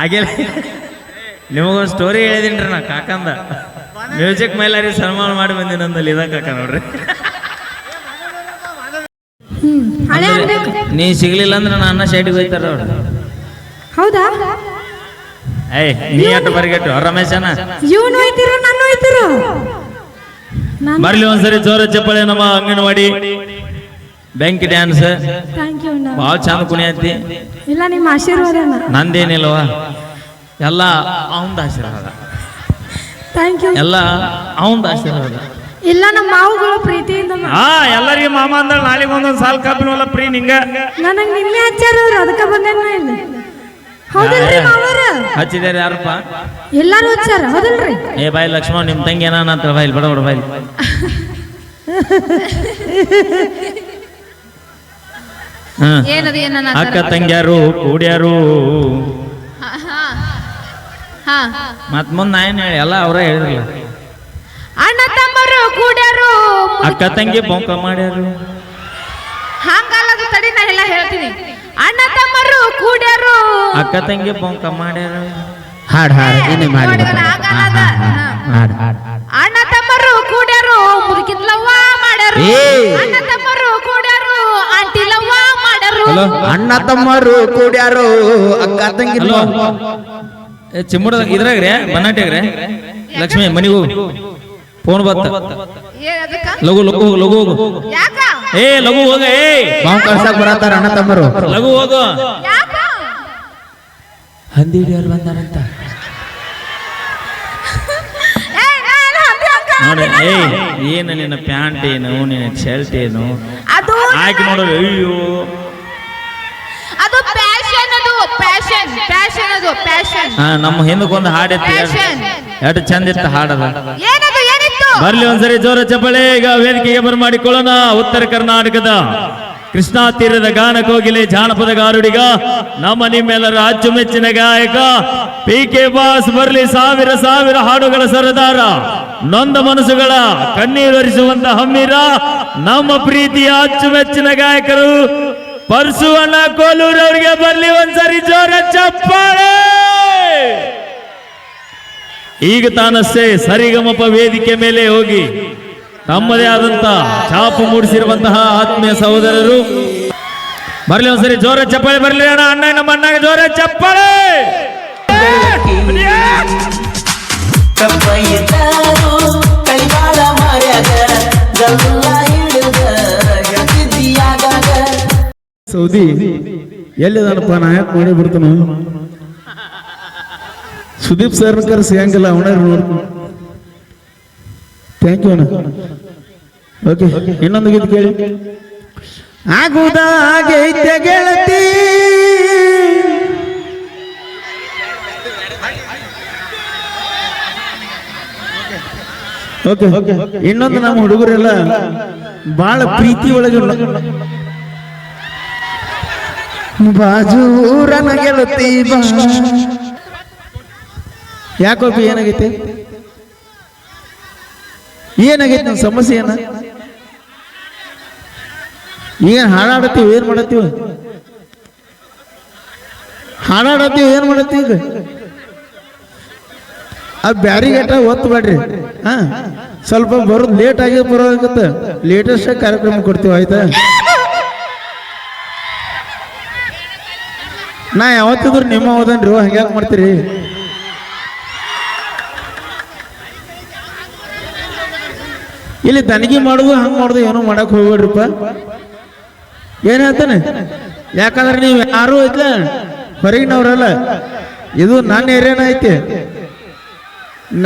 ಆಗಿಲ್ಲ ನಿಮಗೊಂದು ಸ್ಟೋರಿ ಹೇಳಿದೀನಿ ನಾ ಕಾಕಂದ. ಮ್ಯೂಸಿಕ್ ಮೈಲಾರಿ ಸನ್ಮಾನ ಮಾಡಿ ಬಂದಿನಂದಲ್ಲಿ ಇದ ಕಾಕ ನೋಡ್ರಿ. ನೀ ಸಿಗ್ಲಿಲ್ಲ ಅಂದ್ರೆ ನಾ ಅನ್ನ ಶೈಟಿಗೆ ಹೋಯ್ತಾರ ಅವ್ರು. ಹೌದಾ? ಏಯ್ ನೀ ಅಟ್ಟು ಬರಿಗಟ್ಟು ರಮೇಶನ? ಇವನು ಹೋಯ್ತಿರೋ ನಾನು ಹೋಯ್ತಿರೋ? ಬರ್ಲಿ ಒಂದ್ಸರಿ ಜೋರ ಚಪ್ಪಳೆ ನಮ್ಮ ಅಂಗನವಾಡಿ. ಬೆಂಕಿ ಡ್ಯಾನ್ಸ್ ಥ್ಯಾಂಕ್ ಯು ಭಾಳ ಚಂದ ಕುಣಿಯತ್ತಿ ಇಲ್ಲ ನಿಮ್ಮ ಆಶೀರ್ವಾದ ನಂದೇನಿಲ್ವ ಎಲ್ಲ ಅವಂದ ಆಶೀರ್ವಾದ. ಥ್ಯಾಂಕ್ ಯು ಎಲ್ಲ ಅವಂದ ಆಶೀರ್ವಾದ. ಇಲ್ಲ ನಮ್ಮ ಮಾವುಗಳು ಪ್ರೀತಿಯಿಂದ ಮಾ- ಹಾ ಎಲ್ಲರಿಗೆ ಮಾಮ ಅಂದ್ರೆ ನಾಳೆಗೆ ಒಂದೊಂದು ಸಾಲ್ ಕಾಪಿನವಲ್ಲ ಪ್ರೀ ನಿಂಗ. ನನಗ್ ನಿನ್ನೆ ಹಚ್ಚಾರ ಅವ್ರು ಅದಕ್ಕೆ ಬಂದೇನ ಇಲ್ಲಿ? ಹೌದಲ್ರಿ ಮಾವರ? ಹಚ್ಚಿದಾರೆ ಯಾರಪ್ಪ? ಎಲ್ಲಾರು ಹಚ್ಚಾರ ಹೌದಲ್ರಿ? ಏ ಬಾಯ್ ಲಕ್ಷ್ಮಣ ನಿಮ್ಮ ತಂಗಿ ಏನಾನ ಅಂತ ಬಾಯ್ಲಿ ಬಡ ಬಡ ಬಾಯ್ಲಿ ಏನದು ಏನ ಅಕ್ಕ ತಂಗ್ಯಾರು ಕೂಡ್ಯಾರು ಹಾ ಮತ್ ಮುಂದ್ ನಾ ಏನ್ ಹೇಳಿ ಎಲ್ಲ ಅವ್ರ ಹೇಳಿದ್ರಲ್ಲ. ಅಣ್ಣ ತಮ್ಮರು ಕೂಡ್ಯಾರು ಅಕ್ಕ ತಂಗಿ ಬೊಂಕ ಮಾಡ್ಯಾರು. ಹಂಗಲ್ಲದು ತಡಿ ನಾ ಎಲ್ಲ ಹೇಳ್ತೀನಿ. ಅಣ್ಣ ತಮ್ಮರು ಕೂಡ್ಯಾರು. ಅಕ್ಕ ತಂಗಿ ಬೊಂಕ ಮಾಡ್ಯಾರು. ಹಾಡ್ ಹಾಡ್ ಇನ್ನು ಮಾಡಿ ನೋಡಿದ್ರಲ್ಲ, ಹಂಗಲ್ಲದ. ಹಾಡ್ ಹಾಡ್ ಅಣ್ಣ ತಮ್ಮರು ಕೂಡ್ಯಾರು ಮುದುಕಿದ್ಲವ್ವ ಮಾಡ್ಯಾರು ಏ. ಅಣ್ಣ ತಮ್ಮರು ಕೂಡ್ಯಾರು ಆಂಟಿ ಲವ್ವ ಮಾಡ್ಯಾರು ಅಣ್ಣ ತಮ್ಮರು ಕೂಡ್ಯಾರು ಅಕ್ಕ ತಂಗಿ ಹಲೋ. ಏ ಚಿಮ್ಮುಡ ಇದ್ರಾಗ್ರೆ ಬನ್ನಾಟ್ಯಾಗ್ರೆ ಲಕ್ಷ್ಮಿ ಮನಿಗೂ ಹೋಗು. ಫೋನ್ ಬತ್ತ. ಲಘು ಲಘು ಹೋಗು ಲಘು ಹೋಗು. ಯಾಕ? ಏ ಲಘು ಹೋಗ ಏ. ಬಾಂಬ್ ಕಳ್ಸಕ್ ಬರತ್ತಾರ ಅಣ್ಣ ತಮ್ಮರು? ಲಘು ಹೋಗು. ಹಂದಿ ಹಂದಿಡಿಯವ್ರು ಬಂದಾರಂತ. ನೋಡಿ ಏ ಏನು ನಿನ್ನ ಪ್ಯಾಂಟ್ ಏನು ನಿನ್ನ ಶರ್ಟ್ ಏನು? ಹಾಕಿ ಆಯ್ಕೆ ನೋಡೋದು ಅಯ್ಯೋ. ಪ್ಯಾಷನ್ ಅದು ಪ್ಯಾಶನ್ ಹಾ ನಮ್ಮ ಹಿಂದಕ್ಕೊಂದು ಹಾಡೈತಿ. ಎಷ್ಟು ಚಂದ ಇತ್ತು ಹಾಡದ. ಏನದು ಏನಿತ್ತು? ಬರ್ಲಿ ಒಂದ್ಸರಿ ಜೋರ ಚಪ್ಪಳೆ ಈಗ ವೇದಿಕೆಗೆ ಬರಮಾಡಿಕೊಳ್ಳೋಣ ಉತ್ತರ ಕರ್ನಾಟಕದ ಕೃಷ್ಣಾ ತೀರದ ಗಾನ ಕೋಗಿಲೆ ಜಾನಪದ ಗಾರುಡಿಗ ನಮ್ಮ ನಿಮ್ಮೆಲ್ಲರ ಅಚ್ಚುಮೆಚ್ಚಿನ ಗಾಯಕ. ಪಿ ಕೆ ಬಾಸ್ ಬರ್ಲಿ ಸಾವಿರ ಸಾವಿರ ಹಾಡುಗಳ ಸರದಾರ. ನೊಂದ ಮನಸ್ಸುಗಳ ಕಣ್ಣೀರರಿಸುವಂತ ಹಮ್ಮೀರ. ನಮ್ಮ ಪ್ರೀತಿಯ ಅಚ್ಚುಮೆಚ್ಚಿನ ಗಾಯಕರು ಪರಸುವಣ್ಣ ಕೋಲೂರು ಬರ್ಲಿ ಒಂದ್ಸರಿ ಜೋರ ಚಪ್ಪಾಳೆ. ಈಗ ತಾನಷ್ಟೇ ಸರಿಗಮಪ ವೇದಿಕೆ ಮೇಲೆ ಹೋಗಿ ತಮ್ಮದೇ ಆದಂತ ಛಾಪು ಮೂಡಿಸಿರುವಂತಹ ಆತ್ಮೀಯ ಸಹೋದರರು. ಬರ್ಲಿ ಒಂದ್ಸರಿ ಜೋರ ಚಪ್ಪಾಳೆ, ಬರ್ಲಿ ಅಣ್ಣ ಅಣ್ಣ, ನಮ್ಮ ಅಣ್ಣಗೆ ಜೋರ ಚಪ್ಪಾಳೆ. ಕಪ್ಪಯ್ಯತಾರು ಸೌದಿ. ಎಲ್ಲಿದಾನಪ್ಪ ನಾ ಯಾಕೆ ಮಾಡಿ ಬಿಡ್ತಾನು? ಸುದೀಪ್ ಸರ್ ಕರೆಸಿ ಹಂಗಿಲ್ಲ, ಅವನ ಥ್ಯಾಂಕ್ ಯು ಓಕೆ ಇನ್ನೊಂದು ಗೀತೆ ಕೇಳಿ. ಆಗುದಾಗೈತೆ ಗೆಳತಿ. ಓಕೆ ಇನ್ನೊಂದು ನಮ್ಮ ಹುಡುಗರೆಲ್ಲ ಬಹಳ ಪ್ರೀತಿ ಒಳಗೆ ಬಾಜೂರನ ಗೆಳತಿ ಬಾ. ಯಾಕೋಪಿ ಏನಾಗೈತೆ? ಏನಾಗೈತೆ ನಮ್ಮ ಸಮಸ್ಯೆ ಏನ ಏನ್ ಹಾಡಾಡತ್ತೀವಿ, ಏನ್ ಮಾಡತ್ತೀವ? ಹಾಡಾಡತ್ತೀವಿ, ಏನ್ ಮಾಡತ್ತೀವಿ ಈಗ? ಆ ಒತ್ತು ಬೇಡ್ರಿ ಹ, ಸ್ವಲ್ಪ ಬರೋದು ಲೇಟ್ ಆಗಿ ಬರೋದಕ್ಕೆ ಲೇಟೆಸ್ಟ್ ಕಾರ್ಯಕ್ರಮ ಕೊಡ್ತೀವಿ, ಆಯ್ತಾ? ನಾ ಯಾವತ್ತಿದ್ರು ನಿಮ್ಮ ಹೋದನ್ರಿ ಹಂಗ್ಯಾಕ್ ಮಾಡ್ತೀರಿ? ಇಲ್ಲಿ ದನಗಿ ಮಾಡುದು ಹಂಗ್ ಮಾಡುದು ಏನೋ ಮಾಡಕ್ ಹೋಗ್ಬೇಡ್ರಿಪ್ಪ. ಏನ್ ಹೇಳ್ತಾನೆ? ಯಾಕಂದ್ರೆ ನೀವು ಯಾರು ಐತ್ಲ ಹೊರಗಿನವ್ರಲ್ಲ. ಇದು ನನ್ನ ಏರಿಯಾನ ಐತಿ.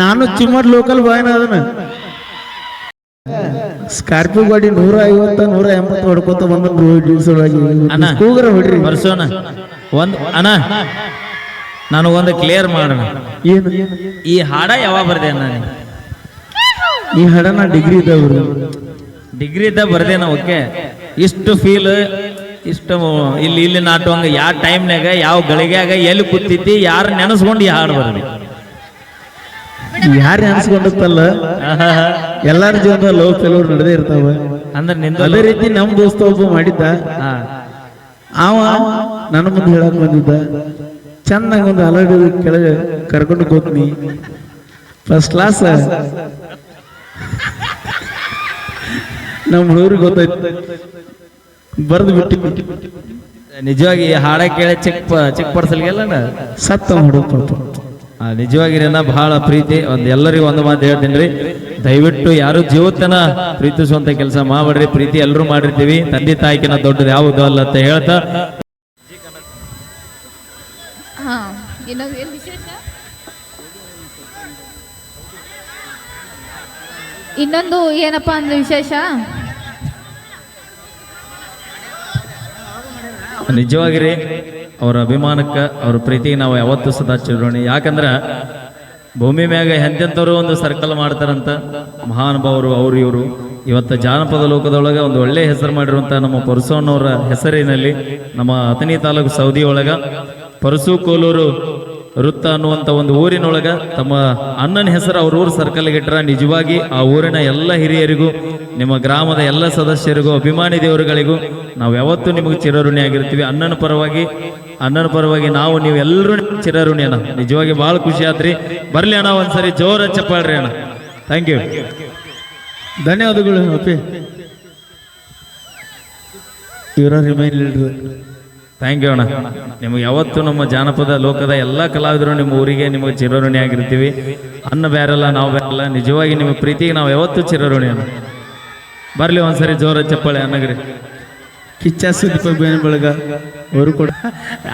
ನಾನು ಚಿಮ್ಮಡ್ ಲೋಕಲ್ ಬಾಯ್ನ ಅದನ್ನ. ಸ್ಕಾರ್ಪಿಯೋ ಗಾಡಿ ನೂರ ಐವತ್ತ ನೂರ ಎಂಬತ್ತು ಹೊಡ್ಕೊತ ಬಂದ ಕೂಗರ ಹೊಡ್ರಿ. ಬರ್ಸೋಣ. ಒಂದ್ ಅಣ್ಣ ನಾನು ಒಂದು ಕ್ಲಿಯರ್ ಮಾಡೋಣ ಏನು? ಈ ಹಾಡ ಯಾವಾಗ ಬರ್ದೆ ನಾನು? ಈ ಹಡನ ಡಿಗ್ರಿ ಇದ್ದವ್ರು ಡಿಗ್ರಿ ಇದ್ದ ಬರ್ದೇನ ಓಕೆ. ಇಷ್ಟು ಫೀಲ್ ಇಷ್ಟು ಇಲ್ಲಿ ಇಲ್ಲಿ ನಾಟುವಂಗ ಯಾವ ಟೈಮ್ನಾಗ ಯಾವ ಗಳಿಗ್ಯಾಗ ಎಲ್ಲಿ ಕೂತಿದ್ದಿ ಯಾರು ನೆನೆಸ್ಕೊಂಡು ಈ ಹಾಡು ಬರ್ದು? ಯಾರು ಅನ್ಸ್ಕೊಂಡಿರ್ತಲ್ಲ ಎಲ್ಲಾರ ಜೀವನ ಲವ್ ಫೇಲ್ಯೂರ್ ನಡೆದೇ ಇರ್ತಾವ. ಅಂದ್ರೆ ನಿಂದ ಅದೇ ರೀತಿ ನಮ್ ದೋಸ್ತ ಒಬ್ಬ ಮಾಡಿದ್ದ. ಅವ ನನ್ನ ಮುಂದೆ ಹೇಳಕ್ ಬಂದಿದ್ದ. ಚೆನ್ನಾಗಿ ಒಂದು ಅಲರ್ಟ್ ಕೆಳಗೆ ಕರ್ಕೊಂಡು ಹೋಗ್ತೀನಿ. ಫಸ್ಟ್ ಕ್ಲಾಸ್ ನಮ್ಮ ಹುಡುಗರಿಗೆ ಗೊತ್ತಾಯ್ತು. ಬರ್ದು ಬಿಟ್ಟು. ನಿಜವಾಗಿ ಹಾಡ ಕೇಳಿ ಚಿಕ್ಕ ಪ- ಚಿಕ್ಕ ಪರ್ಸಲ್ಗೆಲ್ಲ ಸತ್ತ ಹುಡುಗ ನಿಜವಾಗಿ ಬಹಳ ಪ್ರೀತಿ. ಒಂದ್ ಎಲ್ಲರಿಗೂ ಒಂದು ಮಾತು ಹೇಳ್ತೀನಿ ರೀ. ದಯವಿಟ್ಟು ಯಾರು ಜೀವತನ ಪ್ರೀತಿಸುವಂತ ಕೆಲಸ ಮಾಡ್ರಿ ಪ್ರೀತಿ ಎಲ್ಲರೂ ಮಾಡಿರ್ತೀವಿ. ತಂದೆ ತಾಯಿಕಿನ ದೊಡ್ಡದು ಯಾವುದು ಅಲ್ಲ ಅಂತ ಹೇಳ್ತಾ ಇನ್ನೊಂದು ಏನು ವಿಶೇಷ? ಇನ್ನೊಂದು ಏನಪ್ಪ ಅಂದ್ರೆ ವಿಶೇಷ? ನಿಜವಾಗಿರಿ, ಅವ್ರ ಅಭಿಮಾನಕ್ಕೆ ಅವ್ರ ಪ್ರೀತಿಗೆ ನಾವು ಯಾವತ್ತೂ ಸದಾ ಚಿರೋಣಿ ಯಾಕಂದ್ರ ಭೂಮಿ ಮ್ಯಾಗ ಎಂತೆಂಥವ್ರು ಒಂದು ಸರ್ಕಲ್ ಮಾಡ್ತಾರಂತ ಮಹಾನುಭಾವರು, ಅವ್ರು ಇವರು. ಇವತ್ತು ಜಾನಪದ ಲೋಕದೊಳಗೆ ಒಂದು ಒಳ್ಳೆ ಹೆಸರು ಮಾಡಿರುವಂಥ ನಮ್ಮ ಪರಸೋಣ್ಣವರ ಹೆಸರಿನಲ್ಲಿ ನಮ್ಮ ಅಥಣಿ ತಾಲೂಕು ಸೌದಿ ಒಳಗ ಪರಸು ಕೋಲೂರು ವೃತ್ತ ಅನ್ನುವಂಥ ಒಂದು ಊರಿನೊಳಗ ತಮ್ಮ ಅಣ್ಣನ ಹೆಸರು ಅವ್ರ ಊರು ಸರ್ಕಲ್ಗೆ ಇಟ್ಟರ ನಿಜವಾಗಿ ಆ ಊರಿನ ಎಲ್ಲ ಹಿರಿಯರಿಗೂ, ನಿಮ್ಮ ಗ್ರಾಮದ ಎಲ್ಲ ಸದಸ್ಯರಿಗೂ, ಅಭಿಮಾನಿ ದೇವರುಗಳಿಗೂ ನಾವು ಯಾವತ್ತೂ ನಿಮಗೆ ಚಿರಋಣಿಯಾಗಿರ್ತೀವಿ ಅಣ್ಣನ ಪರವಾಗಿ ಅಣ್ಣನ ಪರವಾಗಿ ನಾವು ನೀವು ಎಲ್ಲರೂ ಚಿರಋಣಿ ಅಣ್ಣ. ನಿಜವಾಗಿ ಭಾಳ ಖುಷಿ ಆತ್ರಿ. ಬರಲಿ ಅಣ್ಣ ಒಂದ್ಸರಿ, ಜೋರ ಚಪ್ಪಾಳ್ರಿ ಅಣ್ಣ. ಥ್ಯಾಂಕ್ ಯು ಧನ್ಯವಾದಗಳು ಅಪ್ಪಿ. ಇವರ ರಿಮೈನ್ ಥ್ಯಾಂಕ್ ಯು ಅಣ್ಣ. ನಿಮಗೆ ಯಾವತ್ತು ನಮ್ಮ ಜಾನಪದ ಲೋಕದ ಎಲ್ಲ ಕಲಾವಿದರು ನಿಮ್ಮ ಊರಿಗೆ ನಿಮಗೆ ಚಿರಋಣಿ ಆಗಿರ್ತೀವಿ. ಅನ್ನ ಬೇರೆಲ್ಲ ನಾವು ಬೇರೆಲ್ಲ ನಿಜವಾಗಿ ನಿಮ್ಮ ಪ್ರೀತಿಗೆ ನಾವು ಯಾವತ್ತೂ ಚಿರಋಣಿ ಅಣ್ಣ. ಬರಲಿ ಒಂದ್ಸರಿ ಜೋರ ಚಪ್ಪಾಳೆ ಅನ್ನಗ್ರಿ. ಕಿಚ್ಚ ಸುದೀಪ ಬೇನೆ ಬೆಳಗ ಅವರು ಕೂಡ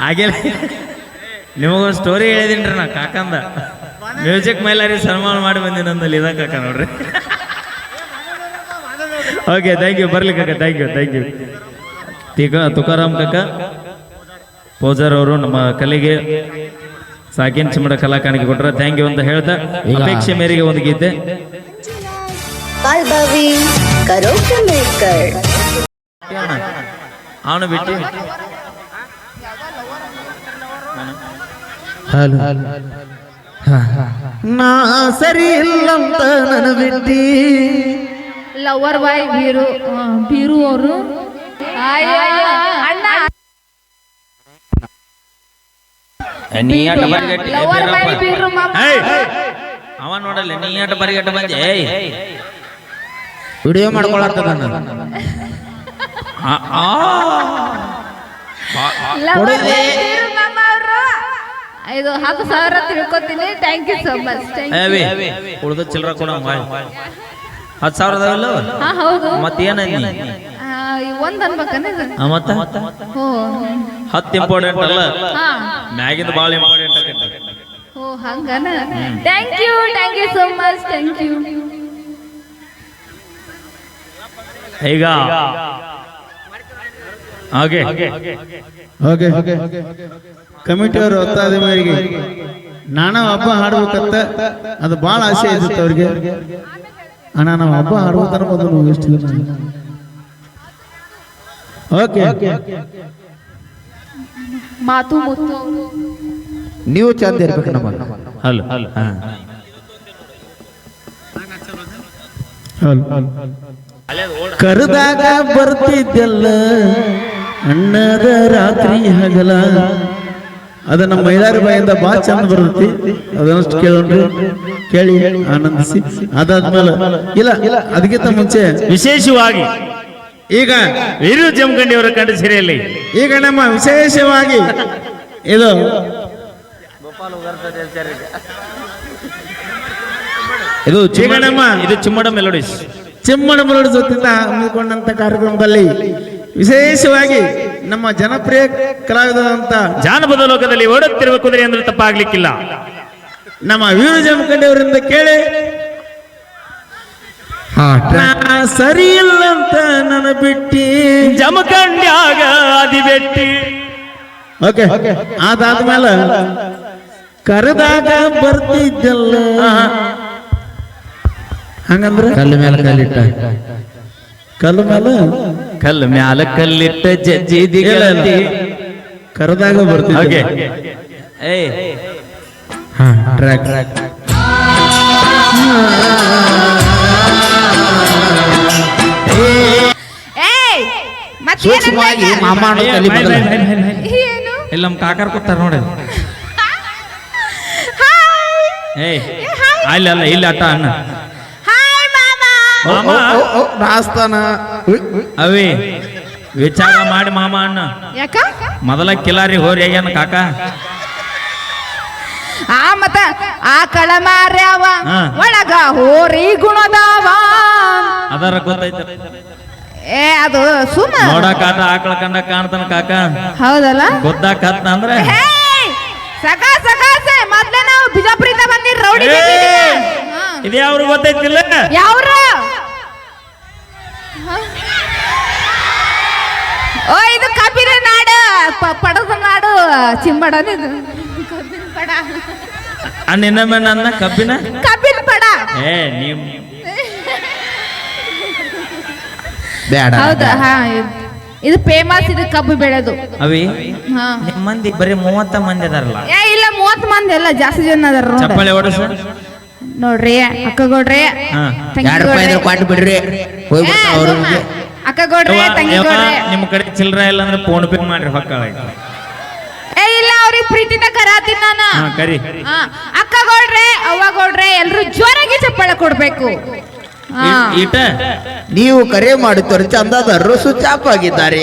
ಹಾಗೆ ನಿಮಗೊಂದು ಸ್ಟೋರಿ ಹೇಳಿದೀನಿ ನಾ ಕಾಕಂದ. ಮ್ಯೂಸಿಕ್ ಮೈಲಾರಿ ಸನ್ಮಾನ ಮಾಡಿ ಬಂದಿನಂದಲ್ಲಿ ಇದ ಕಾಕ ನೋಡ್ರಿ. ಓಕೆ ಥ್ಯಾಂಕ್ ಯು ಬರ್ಲಿ ಕಾಕ ಥ್ಯಾಂಕ್ ಯು ಥ್ಯಾಂಕ್ ಯು ತೀಕ ತುಕಾರಾಮ್ ಕಾಕ. ಪೋಜರ್ ಅವರು ನಮ್ಮ ಕಲೆಗೆ ಸಾಕಿನ್ ಚಿಮಡ ಕಲಾಕಾಣಿಕೆ ಕೊಟ್ಟರೆ ಥ್ಯಾಂಕ್ ಯು ಅಂತ ಹೇಳ್ತಾ ಅಪೇಕ್ಷೆ ಮೇರೆಗೆ ಒಂದು ಗೀತೆ. ಅವನು ಬಿಟ್ಟು. ನಾ ಸರಿ ಇಲ್ಲಂತ ನನ್ನ ಬಿಟ್ಟಿ. ಲವರ್ ಬಾಯ್ ಬೀರು ಬೀರು ಅವರು ಅಣ್ಣ. ಲವರ್ ಬಾಯ್ ಬೀರು ಮಾಮ ಏಯ್! ಅವ ನೋಡಲ್ಲ ನೀ ಆಟ ಬರಿಗಟ್ಟ ಬಂದೆ? ಏಯ್. ವಿಡಿಯೋ ಮಾಡ್ಕೊಳತ್ತದ ಇದು ಹತ್ತು ಸಾವಿರ ತಿಳ್ಕೊತೀನಿ. ಥ್ಯಾಂಕ್ ಯು ಸೋ ಮಚ್ ಉಳ್ದ ಚಿಲ್ಲರ ಕೊಡ ಹತ್ತು ಸಾವಿರ ಅದಾವಲ್ಲ ಹಾ ಹೌದು. ಮತ್ತೇನ ಒಂದ್ ಅನ್ಬೇಕನ್ನ ಮತ್ತ? ಓ. ಹತ್ತು ಇಂಪಾರ್ಟೆಂಟ್ ಅಲ್ಲ? ಹಾ. ಮ್ಯಾಗಿಂದ ಭಾಳ ಇಂಪಾರ್ಟೆಂಟ್ ಆಗೈತೆ ಓ ಹಂಗನ? Thank you thank you so much thank you ಈಗ ಹಾಗೆ. ಓಕೆ ಕಮಿಟಿ ಅವರು ಒತ್ತಾದ ಮೇರೆಗೆ ನಾನು ಹಬ್ಬ ಹಾಡ್ಬೇಕಂತ ಅದು ಭಾಳ ಆಸೆ ಇದ್ದಿತ್ತು ಅವ್ರಿಗೆ. ಅಣ್ಣ ನಾವು ಹಬ್ಬ ಹಾಡ್ಬೇಕಂತ ಬಂದು ಎಷ್ಟು ಓಕೆ ಮಾತು ಮುತ್ತು. ನೀವು ಚಂದ ಇರ್ಬೇಕು ನಮ್ಮ ಹಲೋ. ಹಲೋ. ಕರೆದಾಗ ಬರ್ತಿದ್ದೆಲ್ಲ ಅಣ್ಣದ ರಾತ್ರಿ ಹಗಲ. ಅದ ನಮ್ಮ ಮೈಲಾರಿ ಬಾಯಿಂದ ಬಾ ಚಂದ ಬರುತ್ತೆ. ಅದನ್ನಷ್ಟು ಕೇಳೋಣ್ರಿ. ಕೇಳಿ ಆನಂದಿಸಿ. ಅದಾದ್ಮೇಲೆ ಇಲ್ಲ ಇಲ್ಲ ಅದಕ್ಕಿಂತ ಮುಂಚೆ ವಿಶೇಷವಾಗಿ ಈಗ ವೀರು ಜಮಖಂಡಿ ಅವರ ಕಂಡ ಸಿರಿಯಲ್ಲಿ. ಈಗ ನಮ್ಮ ವಿಶೇಷವಾಗಿ ಇದು ಇದು ಚಿಮ್ಮಡಮ್ಮ ಇದು ಚಿಮ್ಮಡ ಮೆಲೋಡಿಸ್. ಚಿಮ್ಮಡ ಮೆಲೋಡಿಸ್ ಹೊತ್ತಿಂದ ಹಮ್ಮಿಕೊಂಡಂತ ಕಾರ್ಯಕ್ರಮದಲ್ಲಿ ವಿಶೇಷವಾಗಿ ನಮ್ಮ ಜನಪ್ರಿಯ ಕಲಾವಿದಂತ ಜಾನಪದ ಲೋಕದಲ್ಲಿ ಓಡುತ್ತಿರುವ ಕುದುರೆ ಅಂದ್ರೆ ತಪ್ಪಾಗ್ಲಿಕ್ಕಿಲ್ಲ. ನಮ್ಮ ವೀರ ಜಮಖಂಡಿ ಅವರಿಂದ ಕೇಳಿ ಸರಿ ಇಲ್ಲ ಅಂತ ನನ್ನ ಬಿಟ್ಟಿ ಜಮಖಂಡ್ಯಾಗ ಅದಿಬೆಟ್ಟಿ ಓಕೆ. ಅದಾದ್ಮೇಲೆ ಕರೆದಾಗ ಬರ್ತಿದ್ದಲ್ಲ. ಹಂಗಂದ್ರೆ? ಕಲ್ಲು ಮೇಲೆ ಕಲ್ಲಿಟ್ಟ. ಕಲ್ಲು ಮೇಲೆ? ಕಲ್ಲು ಮ್ಯಾಲ ಕಲ್ಲಿಟ್ಟ ಜಜ್ಜಿದಿ. ಕರೆದಾಗ ಬರ್ತಿದ್ದ ಓಕೆ. ಏಯ್. ಟ್ರ್ಯಾಕ್. ಟ್ರ್ಯಾಕ್. ಸೂಕ್ಷ್ಮವಾಗಿ ಮಾಮ ಅನ್ನೋ ತಲೆ ಏನು? ಇಲ್ಲ ನಮ್ಮ ಕಾಕರ್ ಕೂತಾರ ನೋಡಿ. ಏಯ್ ಅಲ್ಲ ಅಲ್ಲ ಇಲ್ಲ ಅಟ್ಟ ಅಣ್ಣ. ಹಾಯ್ ಮಾಮಾ. ಓ, ಮಾಮ. ಓ, ಓ, ರಾಸ್ತಾನ ಉಯ್, ಉಯ್. ಅವಿ ವಿಚಾರ ಮಾಡಿ ಮಾಮ ಅಣ್ಣ. ಯಾಕ? ಮೊದಲ ಕಿಲಾರಿ ಹೋರಿ ಆಗ್ಯಾನ ಕಾಕ. ಆ ಮತ ಆ ಕಳ ಮಾರ್ಯಾವ ಹಾ. ಒಳಗ ಹೋರಿ ಗುಣದಾವ. ಅದರ ಗೊತ್ತೈತ. ಏ ಅದು ಸುಮ್ಮ. ನೋಡಕ್ ಆಟ ಆಕಳ ಕಂಡ ಕಾಣ್ತಾನ ಕಾಕ. ಹೌದಲ್ಲ? ಗೊತ್ತಾಕ ಅಂದ್ರೆ? ಹೇ ಸಕ ಸಕ ಮೊದ್ಲೇ ನಾವು ಬಿಜಾಪುರಿಂದ ಬಂದಿರ್ ರೌಡಿ ಇದೇ ಯಾವ್ರು ಗೊತ್ತೈತಿಲ್ಲ? ಯಾವ್ರ? ಓ ಇದು ಕಬ್ಬಿನ ನಾಡು ಪಡದ ನಾಡು ಚಿಂಬಡನ ಇದು. ಕಬ್ಬಿನ ಪಡ ಅಣ್ಣ ನನ್ನ ಕಬ್ಬಿನ? ಕಬ್ಬಿನ ಪಡ. ಏ ನೀವ್ ಬ್ಯಾಡ ಹೌದಾ? ಹಾ ಇದು- ಫೇಮಸ್ ಇದು ಕಬ್ಬು ಬೆಳೆದು. ಅವಿ? ಹಾ. ನಿಮ್ ಮಂದಿ ಬರೀ ಮೂವತ್ತ ಮಂದಿ ಅದಾರಲ್ಲ. ಏ ಇಲ್ಲ ಮೂವತ್ತು ಮಂದಿ ಅಲ್ಲ ಜಾಸ್ತಿ ಜನ ಅದಾರ ನೋಡ್ರಿ ಚಪ್ಪಾಳೆ ಹೊಡಸ ನೋಡ್ರಿ ಅಕ್ಕಗೌಡ್ರಿ ಹಾ. ತಂಗಿ ರೂಪಾಯಿ ಇದ್ರೆ ಕೊಟ್ಟು ಬಿಡ್ರಿ. ಹೋಗಿ ಏ, ಅಕ್ಕಗೌಡ್ರಿ ತಂಗಿ ಗೌಡ್ರಿ. ನಿಮ್ ಕಡೆ ಚಿಲ್ಲರೆ ಇಲ್ಲ ಅಂದ್ರೆ ಫೋನ್ ಪೇ ಮಾಡ್ರಿ ಹೊಕ್ಕಾಳ ಏ ಇಲ್ಲ ಅವ್ರಿಗೆ ಪ್ರೀತಿನ ಕರಾತೀನಿ ನಾನು. ಹಾ ಕರಿ. ಹಾ, ಅಕ್ಕ ಗೌಡ್ರೆ ಅವ್ವ ಗೌಡ್ರೆ ಎಲ್ರು ಜೋರಾಗಿ ಚಪ್ಪಾಳ ಕೊಡ್ಬೇಕು. ಈಟ ನೀವು ಕರೆ ಮಾಡುತ್ತಾರೆ ಚಂದಾದಾರರು ಸ್ವಿಚ್ ಆಫ್ ಆಗಿದ್ದಾರೆ.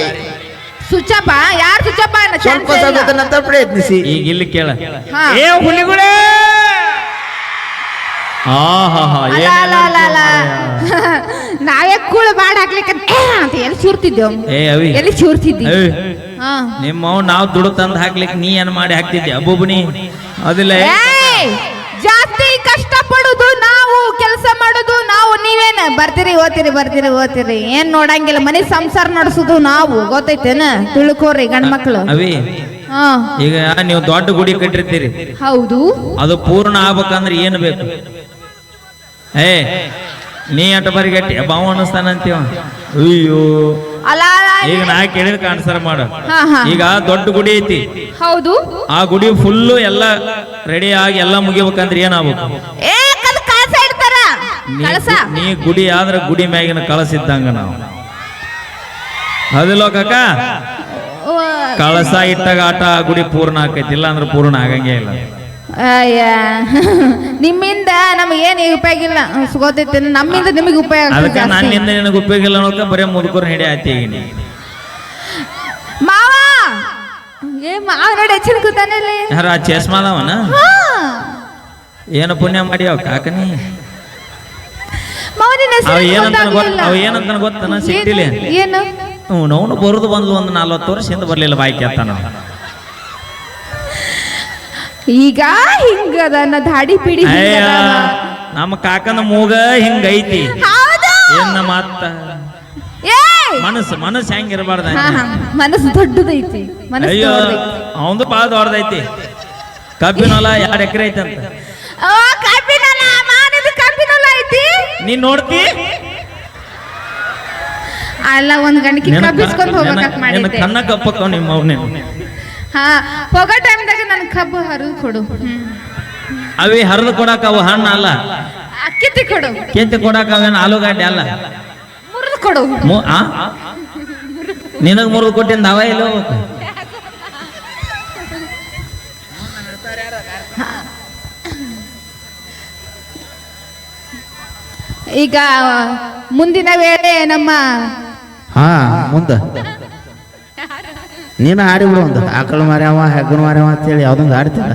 ಸುಚಾಪ? ಯಾರು ಸುಚಾಪ ಅನ್ನೋ ಸ್ವಲ್ಪ chance ಇಲ್ಲ. ಸಮಯದ ನಂತರ ಪ್ರಯತ್ನಿಸಿ. ಈಗ ಇಲ್ಲಿ ಕೇಳ. ಹಾ. ಏ ಹುಲಿಗುಳೆ! ಆ ಹಾ ಹಾ ಅಲ್ಲ, ಅಲ್ಲ, ಅಲ್ಲ, ಅಲ್ಲ. ನಾವೇ ಕೂಳು ಬಾಡ್ ಹಾಕ್ಲಿಕ್ಕೆ ಅಂತ ಎಲ್ಲಿ ಚೂರ್ತಿದ್ದೇವ್ ಏ ಅವಿ. ಎಲ್ಲಿ ಚೂರ್ತಿದ್ದಿ? ಏಯ್, ಹಾ. ನಿಮ್ಮವ್ ನಾವು ದುಡ್ಡು ತಂದು ಹಾಕ್ಲಿಕ್ಕೆ ನೀ ಏನ್ ಮಾಡಿ ಹಾಕ್ತಿದ್ದೆ ಅಬ್ಬೊಬ್ಬನಿ ಅದಿಲ್ಲ ಏಯ್! ಜಾಸ್ತಿ ಕಷ್ಟ ಪಡುದು ನಾವು ಕೆಲಸ ಬರ್ತೀರಿ ಓದ್ತೀರಿ ಬರ್ತೀರಿ ಓದ್ತೀರಿ ಏನ್ ನೋಡಂಗಿಲ್ಲ ಮನೆ ಸಂಸಾರ ನಡೆಸುದು ನಾವು ಗೊತ್ತೈತೇನ? ತಿಳ್ಕೋರಿ ಗಂಡ ಮಕ್ಳು. ಅವಿ ಹಾ. ಈಗ ನೀವು ದೊಡ್ಡ ಗುಡಿ ಕಟ್ಟಿರ್ತೀರಿ. ಹೌದು. ಅದು ಪೂರ್ಣ ಆಗ್ಬೇಕಂದ್ರೆ ಏನ್ ಬೇಕು? ಏ ನೀ ಅಟ ಬರಿ ಗಟ್ಟಿ ಬಾವ ಅನ್ನಿಸ್ತಾನಂತೀವ? ಅಯ್ಯೋ. ಅಲ್ಲ ಅಲ್ಲ, ಈಗ ನಾ ಕೇಳಿದ ಕಾಣಿಸ್ತಾರ ಮಾಡು. ಈಗ ದೊಡ್ಡ ಗುಡಿ ಐತಿ. ಹೌದು. ಆ ಗುಡಿ ಫುಲ್ ಎಲ್ಲ ರೆಡಿ ಆಗಿ ಎಲ್ಲ ಮುಗಿಬೇಕಂದ್ರೆ ಏನಾಗ್ಬೇಕು ಏ ಕಲ್ ಕಳಸ ಇಡ್ತಾರ ನೀ- ಕಳಸ. ನೀ ಗುಡಿ ಆದ್ರೆ ಗುಡಿ ಮ್ಯಾಗಿನ ಕಳಸಿದ್ದಂಗ ನಾವು. ಹೌದಿಲ್ಲೋ ಕಾಕ? ಕಳಸ ಇಟ್ಟಾಗ ಆಟ ಗುಡಿ ಪೂರ್ಣ ಆಕೈತಿ ಇಲ್ಲ ಅಂದ್ರೆ ಪೂರ್ಣ ಆಗಂಗೇ ಇಲ್ಲ. ಅಯ್ಯ. ನಿಮ್ಮಿಂದ ನಮಗೆ ಏನು ಉಪಯೋಗ ಇಲ್ಲ. ಗೊತ್ತೈತೆ ನಮ್ಮಿಂದ ನಿಮಗೆ ಉಪಯೋಗ ಅದಕ್ಕೆ. ನನ್ನಿಂದ ನಿನಗೆ ಉಪಯೋಗ ಇಲ್ಲ ಅನ್ನೋಕೆ ಬರೀ ಮುದುಕರು ಹಿಡಿ ಆಯ್ತಿ ಈಗ ನೀ ಮಾವ! ಏ ಮಾವ ನೋಡಿ ಹೆಚ್ಚಿನ ಕೂತಾನೆ ಇಲ್ಲಿ. ಯಾರ ಚೇಸ್ಮಾದವನ. ಏನು ಪುಣ್ಯ ಮಾಡ್ಯಾವ ಕಾಕನಿ ಅವ ಏನಂತ ಗೊತ್ತ ಅವ ಏನಂತ ಗೊತ್ತನ? ಸಿಟ್ಟಿಲಿ ಏನು? ಅವನು ಬರುದು ಬಂದು ಒಂದು ನಲ್ವತ್ತು ಹಿಂದೆ ಬರ್ಲಿಲ್ಲ ಬಾಯ್ಕೆ ಅತ್ತಾನ ಈಗ ಹಿಂಗದ ನಾ ದಾಡಿ ಪಿಡಿ ಅಯ್ಯ ನಮ್ಮ ಕಾಕನ ಮೂಗ ಹಿಂಗೈತಿ. ಏನ ಮಾತ! ಮನಸ್ಸು ಮನಸ್ಸು ಹೆಂಗಿರಬಾರ್ದ. ಮನಸ್ಸು ದೊಡ್ಡದೈತಿ ಅಯ್ಯೋ. ಅವಂದು ಭಾಳ ದೊಡ್ಡದೈತಿ. ಕಬ್ಬಿನ ಎರಡು ಎಕರೆ ಐತಂತ. ಓ ನೀನ್ ನೋಡ್ತಿ? ಅಲ್ಲ ಒಂದ್ ಗಂಟೆ ಕಬ್ಬಿಸ್ಕೊಂಡು ಹೋಗ್ಬೇಕಂತ ಮಾಡಿದ್ದೆ. ಕಣ್ಣ ಕಪ್ಪಕ್ಕ ನಿಮ್ಮ ಅವನೇ. ಹಾ ಹೋಗೋ ಟೈಮ್ದಾಗ ನನ್ ಕಬ್ಬು ಹರಿದು ಕೊಡು. ಅವಿ ಹರಿದು ಕೊಡಾಕ ಅವು ಹಣ್ಣು ಅಲ್ಲ? ಕಿತ್ತಿ ಕೊಡು. ಕಿತ್ತಿ ಕೊಡಾಕ ಅವೇನು ಆಲೂಗಡ್ಡೆ ಅಲ್ಲ? ಮುರಿದು ಕೊಡು? ನಿನಗ್ ಮುರಿದು ಕೊಟ್ಟಿಂದ ಅವ ಇಲ್ಲ ಹೋಗ್ಬೇಕು. ಈಗ ಮುಂದಿನ ವೇಳೆ ನಮ್ಮ ಹಾ, ಮುಂದ. ನೀನು ಆಡಿಬಿಡು ಒಂದು. ಆಕಳು ಮಾರ್ಯಾವ ಹೆಗ್ಗನ ಮಾರ್ಯಾವ ಅಂತೇಳಿ ಯಾವ್ದೊಂದು ಆಡ್ತಿಲ್ಲ